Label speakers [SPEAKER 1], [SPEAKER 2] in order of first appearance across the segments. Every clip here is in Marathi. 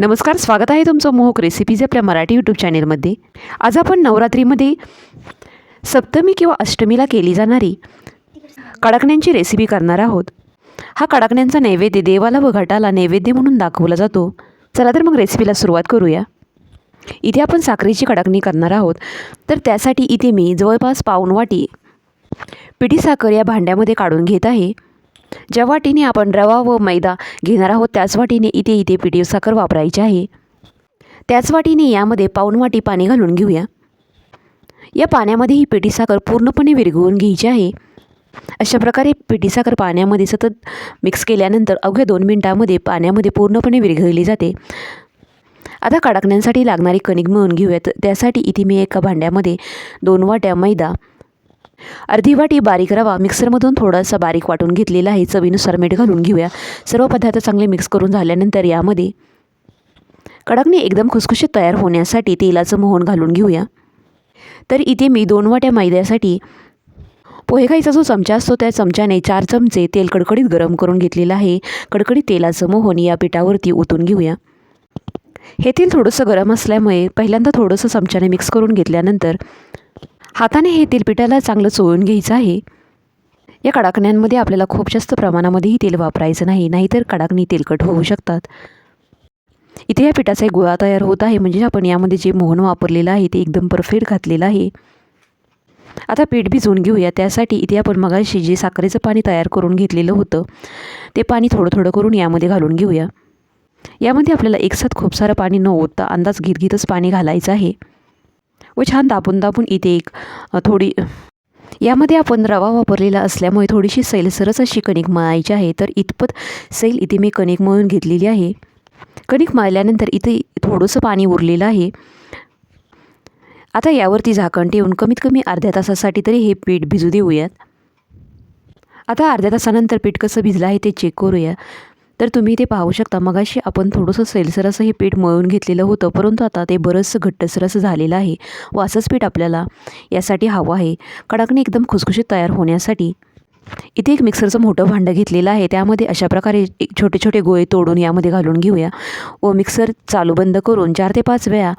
[SPEAKER 1] नमस्कार स्वागत आहे तुमचं मोहक रेसिपीज आपल्या मराठी यूट्यूब चॅनेलमध्ये आज आपण नवरात्रीमध्ये सप्तमी किंवा अष्टमीला केली जाणारी कडाकण्यांची रेसिपी करणार आहोत. हा कडाकण्यांचा नैवेद्य देवाला व घटाला नैवेद्य म्हणून दाखवला जातो. चला तर मग रेसिपीला सुरुवात करूया. इथे आपण साखरेची कडाकणी करणार आहोत. तर त्यासाठी इथे मी जवळपास पाऊण वाटी पिठी साखर या भांड्यामध्ये काढून घेत आहे. ज्या वाटीने आपण रवा व मैदा घेणार आहोत त्याच वाटीने इथे इथे पिठी साखर वापरायची आहे. त्याच वाटीने यामध्ये पाऊण वाटी पाणी घालून घेऊया. या पाण्यामध्ये ही पिठी साखर पूर्णपणे विरघळून घ्यायची आहे. अशा प्रकारे पिठी साखर पाण्यामध्ये सतत मिक्स केल्यानंतर अवघ्या दोन मिनटामध्ये पाण्यामध्ये पूर्णपणे विरघळली जाते. आता कडकण्यांसाठी लागणारी कणिक मिळून घेऊयात. त्यासाठी इथे मी एका भांड्यामध्ये दोन वाट्या मैदा अर्धी वाटी बारीक रवा मिक्सरमधून थोडासा बारीक वाटून घेतलेला आहे. चवीनुसार मीठ घालून घेऊया. सर्व पदार्थ चांगले मिक्स करून झाल्यानंतर यामध्ये कडकने एकदम खुसखुशीत तयार होण्यासाठी तेलाचं मोहन घालून घेऊया. तर इथे मी दोन वाट्या मैद्यासाठी पोहे खायचा जो चमचा असतो त्या चमच्याने चार चमचे तेल कडकडीत गरम करून घेतलेलं आहे. कडकडीत तेलाचं मोहन या पिठावरती ओतून घेऊया. हे तेल थोडंसं गरम असल्यामुळे पहिल्यांदा थोडंसं चमच्याने मिक्स करून घेतल्यानंतर हाताने हे तेलपिठाला चांगलं चोळून घ्यायचं आहे. या कडाकण्यांमध्ये आपल्याला खूप जास्त प्रमाणामध्येही तेल वापरायचं नाही नाहीतर कडाकणी तेलकट होऊ शकतात. इथे या पिठाचा एक गोळा तयार होत आहे म्हणजे आपण यामध्ये जे मोहन वापरलेलं आहे ते एकदम परफेक्ट घातलेलं आहे. आता पीठ भिजवून घेऊया त्यासाठी इथे आपण मगाशी जे साखरेचं पाणी तयार करून घेतलेलं होतं ते पाणी थोडं थोडं करून यामध्ये घालून घेऊया. यामध्ये आपल्याला एकसाथ खूप सारं पाणी न ओतता अंदाज घेत घेतच पाणी घालायचं आहे. व छान दाबून दाबून इथे एक थोडी यामध्ये आपण रवा वापरलेला असल्यामुळे थोडीशी सैलसरच अशी कणिक मळायची आहे. तर इतपत सैल इथे मी कणिक मळून घेतलेली आहे. कणिक मळल्यानंतर इथे थोडंसं पाणी उरलेलं आहे. आता यावरती झाकण ठेवून कमीत कमी अर्ध्या तासासाठी तरी हे पीठ भिजू देऊयात. आता अर्ध्या तासानंतर पीठ कसं भिजलं आहे ते चेक करूया. तर तुम्ही ते पाहू शकता. मगाशी आपण थोडंसं सैलसर असं हे पीठ मळून घेतलेलं होतं परंतु आता ते बरंचसं घट्टसर असं झालेलं आहे. व असंच पीठ आपल्याला यासाठी हवं आहे. कडाकणी एकदम खुसखुशीत तयार होण्यासाठी इथे एक मिक्सरचं मोठं भांडं घेतलेलं आहे. त्यामध्ये अशा प्रकारे एक छोटे छोटे गोळे तोडून यामध्ये घालून घेऊया व मिक्सर चालू बंद करून चार ते पाच वेळा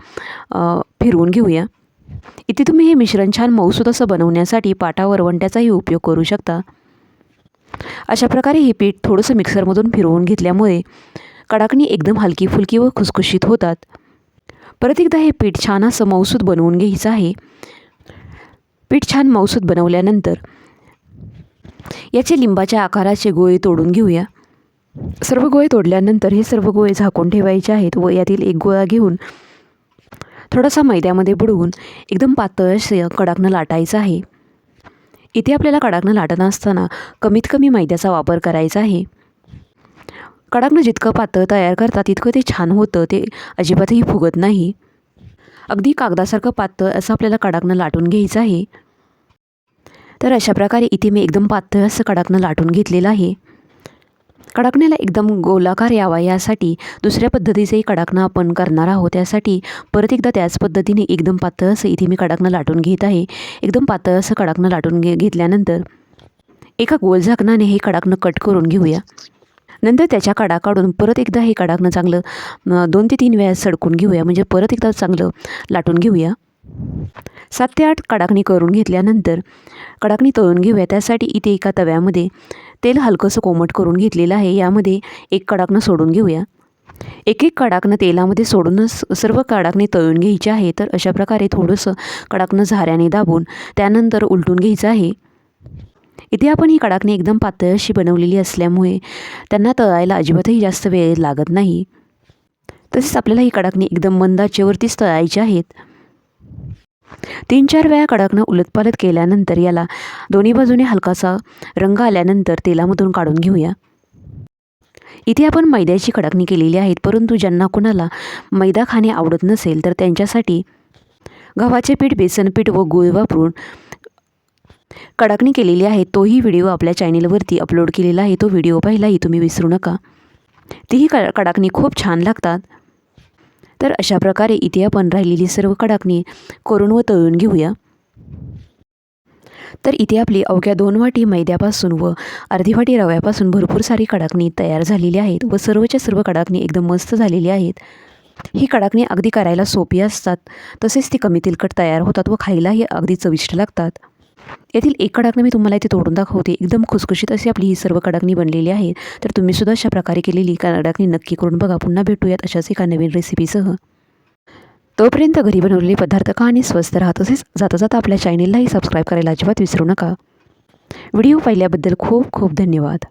[SPEAKER 1] फिरवून घेऊया. इथे तुम्ही हे मिश्रण छान मऊसूत असं बनवण्यासाठी पाटा वरवंट्याचाही उपयोग करू शकता. अशा प्रकारे हे पीठ थोडंसं मिक्सरमधून फिरवून घेतल्यामुळे कडाकणी एकदम हलकी फुलकी व खुसखुशीत होतात. परत एकदा हे पीठ छान असं मौसूद बनवून घ्यायचं आहे. पीठ छान मौसूद बनवल्यानंतर याचे लिंबाच्या आकाराचे गोळे तोडून घेऊया. सर्व गोळे तोडल्यानंतर हे सर्व गोळे झाकून ठेवायचे आहेत व यातील एक गोळा घेऊन थोडासा मैद्यामध्ये बुडवून एकदम पातळ कडाकनं कडाकणं लाटायचं आहे. इथे आपल्याला कडाकणं लाटत असताना कमीत कमी मैद्याचा वापर करायचा आहे. कडाकणं जितकं पातळ तयार करतात तितकं ते छान होतं ते अजिबातही फुगत नाही. अगदी कागदासारखं पातळ असं आपल्याला कडाकणं लाटून घ्यायचं आहे. तर अशा प्रकारे इथे मी एकदम पातळ असं कडाकणं लाटून घेतलेलं आहे. कडाकण्याला एकदम गोलाकार यावा यासाठी दुसऱ्या पद्धतीचंही कडाकणं आपण करणार आहोत. त्यासाठी परत एकदा त्याच पद्धतीने एकदम पातळ असं इथे मी कडाकणं लाटून घेत आहे. एकदम पातळ असं कडाकणं लाटून घे घेतल्यानंतर एका गोल झाकणाने हे कडाकणं कट करून घेऊया. नंतर त्याच्या कडा काढून परत एकदा हे कडाकणं चांगलं दोन ते तीन वेळा सडकून घेऊया. म्हणजे परत एकदा चांगलं लाटून घेऊया. सात ते आठ कडाकणी करून घेतल्यानंतर कडाकणी तळून घेऊया. त्यासाठी इथे एका तव्यामध्ये तेल हलकंसं कोमट करून घेतलेलं आहे. यामध्ये एक कडाकणं सोडून घेऊया. एक एक कडाकणं तेलामध्ये सोडूनच सर्व कडाकणे तळून घ्यायची आहे. तर अशा प्रकारे थोडंसं कडाकणं झाऱ्याने दाबून त्यानंतर उलटून घ्यायचं आहे. इथे आपण ही कडाकणी एकदम पातळ अशी बनवलेली असल्यामुळे त्यांना तळायला अजिबातही जास्त वेळ लागत नाही. तसेच आपल्याला ही कडाकणी एकदम मंदाचेवरतीच तळायची आहेत. तीन चार वेळा कडकनं उलटपालट केल्यानंतर याला दोन्ही बाजूने हलकासा रंग आल्यानंतर तेलामधून काढून घेऊया. इथे आपण मैद्याची कडाकणी केलेली आहेत परंतु ज्यांना कुणाला मैदा खाणे आवडत नसेल तर त्यांच्यासाठी गव्हाचे पीठ बेसन पीठ व गुळ वापरून कडाकणी केलेली आहे. तोही व्हिडिओ आपल्या चॅनेलवरती अपलोड केलेला आहे. तो व्हिडिओ पाहिलाही तुम्ही विसरू नका. तीही क कडाकणी खूप छान लागतात. तर अशा प्रकारे इथे आपण राहिलेली सर्व कडाकणी करून व तळून घेऊया. तर इथे आपली अवघ्या दोन वाटी मैद्यापासून व अर्धी वाटी रव्यापासून भरपूर सारी कडाकणी तयार झालेली आहेत व सर्वच्या सर्व कडाकणी एकदम मस्त झालेली आहेत. ही कडाकणी अगदी करायला सोपी असतात तसेच ती कमी तेलकट तयार होतात व खायलाही अगदी चविष्ट लागतात. यातील एक कडाकणी मी तुम्हाला इथे तोडून दाखवते. एकदम खुसखुशीत अशी आपली ही सर्व कडाकणी बनलेली आहे. तर तुम्ही सुद्धा अशा प्रकारे केलेली कडाकणी नक्की करून बघा. पुन्हा भेटूयात अशाच एका नवीन रेसिपीसह. तोपर्यंत घरी बनवलेले पदार्थ का आणि स्वस्त राहा. तसेच जाता जाता आपल्या चॅनेललाही सबस्क्राईब करायला अजिबात विसरू नका. व्हिडिओ पाहिल्याबद्दल खूप खूप धन्यवाद.